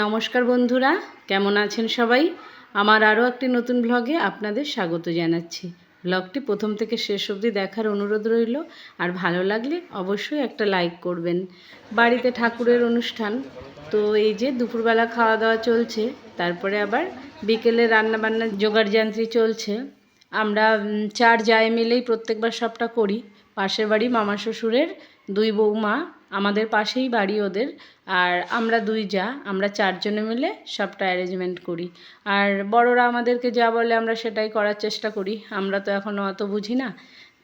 নমস্কার বন্ধুরা, কেমন আছেন সবাই? আমার আরও একটি নতুন ব্লগে আপনাদের স্বাগত জানাচ্ছি। ব্লগটি প্রথম থেকে শেষ অবধি দেখার অনুরোধ রইল, আর ভালো লাগলে অবশ্যই একটা লাইক করবেন। বাড়িতে ঠাকুরের অনুষ্ঠান, তো এই যে দুপুরবেলা খাওয়া দাওয়া চলছে, তারপরে আবার বিকেলে রান্নাবান্নার জোগাড় যান্ত্রী চলছে। আমরা চার জায় মিলেই প্রত্যেকবার সবটা করি। পাশের বাড়ি মামা শ্বশুরের দুই বৌমা আমাদের পাশেই বাড়ি ওদের। আর আমরা দুই যা, আমরা চারজনে মিলে সবটা অ্যারেঞ্জমেন্ট করি। আর বড়রা আমাদেরকে যা বলে আমরা সেটাই করার চেষ্টা করি। আমরা তো এখনও অত বুঝি না।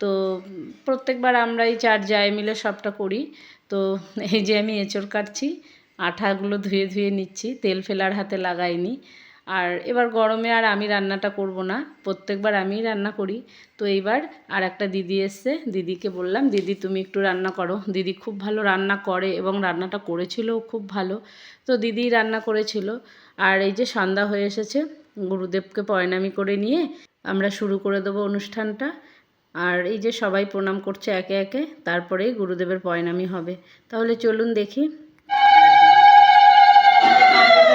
তো প্রত্যেকবার আমরাই চার জায় মিলে সবটা করি। তো এই যে আমি এঁচড় কাটছি, আঠাগুলো ধুয়ে ধুয়ে নিচ্ছি, তেল ফেলার হাতে লাগাইনি। আর এবার গরমে আর আমি রান্নাটা করব না, প্রত্যেকবার আমিই রান্না করি। তো এইবার আর একটা দিদি এসছে, দিদিকে বললাম, দিদি, তুমি একটু রান্না করো। দিদি খুব ভালো রান্না করে এবং রান্নাটা করেছিলও খুব ভালো। তো দিদি রান্না করেছিল। আর এই যে সন্ধ্যা হয়ে এসেছে, গুরুদেবকে পয়নামি করে নিয়ে আমরা শুরু করে দেবো অনুষ্ঠানটা। আর এই যে সবাই প্রণাম করছে একে একে, তারপরেই গুরুদেবের পয়নামি হবে। তাহলে চলুন দেখি।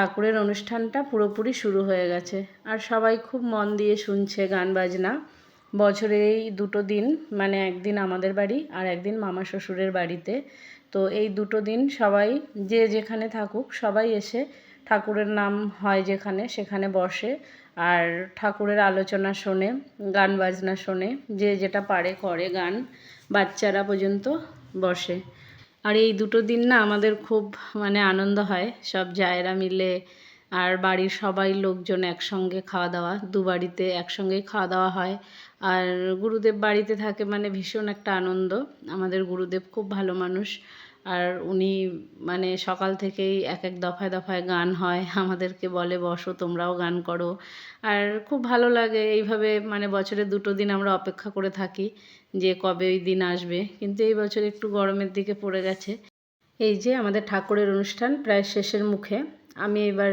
ঠাকুরের অনুষ্ঠানটা পুরোপুরি শুরু হয়ে গেছে। আর সবাই খুব মন দিয়ে শুনছে গান বাজনা। বছরে এই দুটো দিন মানে একদিন আমাদের বাড়ি আর একদিন মামা শ্বশুরের বাড়িতে। তো এই দুটো দিন সবাই যে যেখানে থাকুক, সবাই এসে ঠাকুরের নাম হয় যেখানে, সেখানে বসে আর ঠাকুরের আলোচনা শোনে, গান বাজনা শোনে, যে যেটা পারে করে গান, বাচ্চারা পর্যন্ত বসে। আর এই দুটো দিন না আমাদের খুব মানে আনন্দ হয়। সব জায়েরা মিলে আর বাড়ির সবাই লোকজন একসঙ্গে খাওয়া দাওয়া, দু বাড়িতে একসঙ্গেই খাওয়া দাওয়া হয়। আর গুরুদেব বাড়িতে থাকে মানে ভীষণ একটা আনন্দ। আমাদের গুরুদেব খুব ভালো মানুষ। আর উনি মানে সকাল থেকেই এক এক দফায় দফায় গান হয়, আমাদেরকে বলে, বসো, তোমরাও গান করো। আর খুব ভালো লাগে এইভাবে মানে বছরে দুটো দিন আমরা অপেক্ষা করে থাকি যে কবে ওই দিন আসবে। কিন্তু এই বছর একটু গরমের দিকে পড়ে গেছে। এই যে আমাদের ঠাকুরের অনুষ্ঠান প্রায় শেষের মুখে, আমি এবার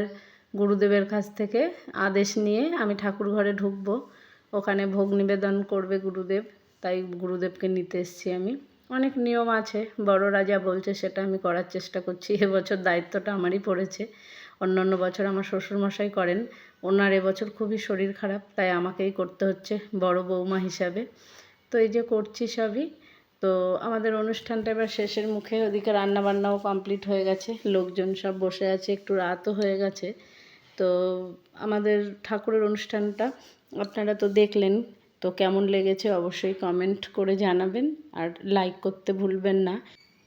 গুরুদেবের কাছ থেকে আদেশ নিয়ে আমি ঠাকুর ঘরে ঢুকবো। ওখানে ভোগ নিবেদন করবে গুরুদেব, তাই গুরুদেবকে নিতে এসেছি আমি। অনেক নিয়ম আছে বড়রা যা বলছে সেটা আমি করার চেষ্টা করছি। এবছর দায়িত্বটা আমারই পড়েছে। অন্য অন্য বছর আমার শ্বশুরমশাই করেন। ওনার এবছর খুবই শরীর খারাপ, তাই আমাকেই করতে হচ্ছে বড় বৌমা হিসাবে। তো এই যে করছি সবই, তো আমাদের অনুষ্ঠানটা এবার শেষের মুখে, ওদিকে রান্নাবান্নাও কমপ্লিট হয়ে গেছে। লোকজন সব বসে আছে, একটু রাতও হয়ে গেছে। তো আমাদের ঠাকুরের অনুষ্ঠানটা, আপনারা তো দেখলেন তো কেমন লেগেছে অবশ্যই কমেন্ট করে জানাবেন আর লাইক করতে ভুলবেন না।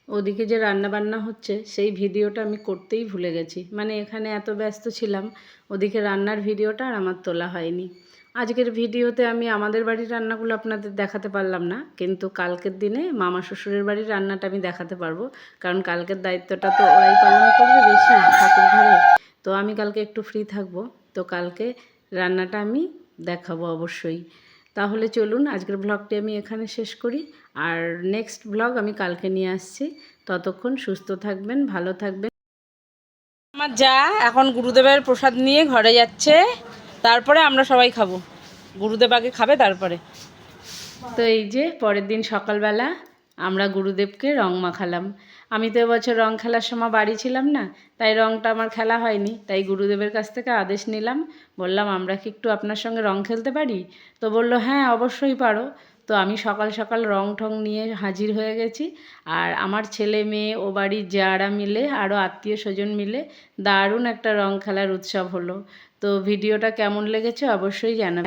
ওদিকে যে রান্না বান্না হচ্ছে, সেই ভিডিওটা আমি করতেই ভুলে গেছি। মানে এখানে এত ব্যস্ত ছিলাম, ওদিকে রান্নার ভিডিওটা আর আমার তোলা হয়নি। আজকের ভিডিওতে আমি আমাদের বাড়ির রান্নাগুলো আপনাদের দেখাতে পারলাম না, কিন্তু কালকের দিনে মামা শ্বশুরের বাড়ির রান্নাটা আমি দেখাতে পারব, কারণ কালকের দায়িত্বটা তো ওরাই পালন করবে, বেশি ঠাকুর ঘরে। তো আমি কালকে একটু ফ্রি থাকব, তো কালকে রান্নাটা আমি দেখাবো অবশ্যই। তাহলে চলুন আজকের ব্লগটি আমি এখানে শেষ করি। আর নেক্সট ব্লগ আমি কালকে নিয়ে আসছি। ততক্ষণ সুস্থ থাকবেন ভালো থাকবেন। আমার যা এখন গুরুদেবের প্রসাদ নিয়ে ঘরে যাচ্ছে। তারপরে আমরা সবাই খাব। গুরুদেব আগে খাবে তারপরে। তো এই যে পরের দিন সকালবেলা আমরা গুরুদেবকে রং মাখালাম। আমি তো এবছর রং খেলার সময় বাড়ি ছিলাম না, তাই রংটা আমার খেলা হয়নি। তাই গুরুদেবের কাছ থেকে আদেশ নিলাম। বললাম, আমরা কি একটু আপনার সঙ্গে রং খেলতে পারি? তো বলল হ্যাঁ অবশ্যই পারো। তো আমি সকাল সকাল রং ঠং নিয়ে হাজির হয়ে গেছি। আর আমার ছেলে মেয়ে, ও বাড়ির যারা মিলে আরও আত্মীয় স্বজন মিলে দারুণ একটা রং খেলার উৎসব হলো। তো ভিডিওটা কেমন লেগেছে অবশ্যই জানাবেন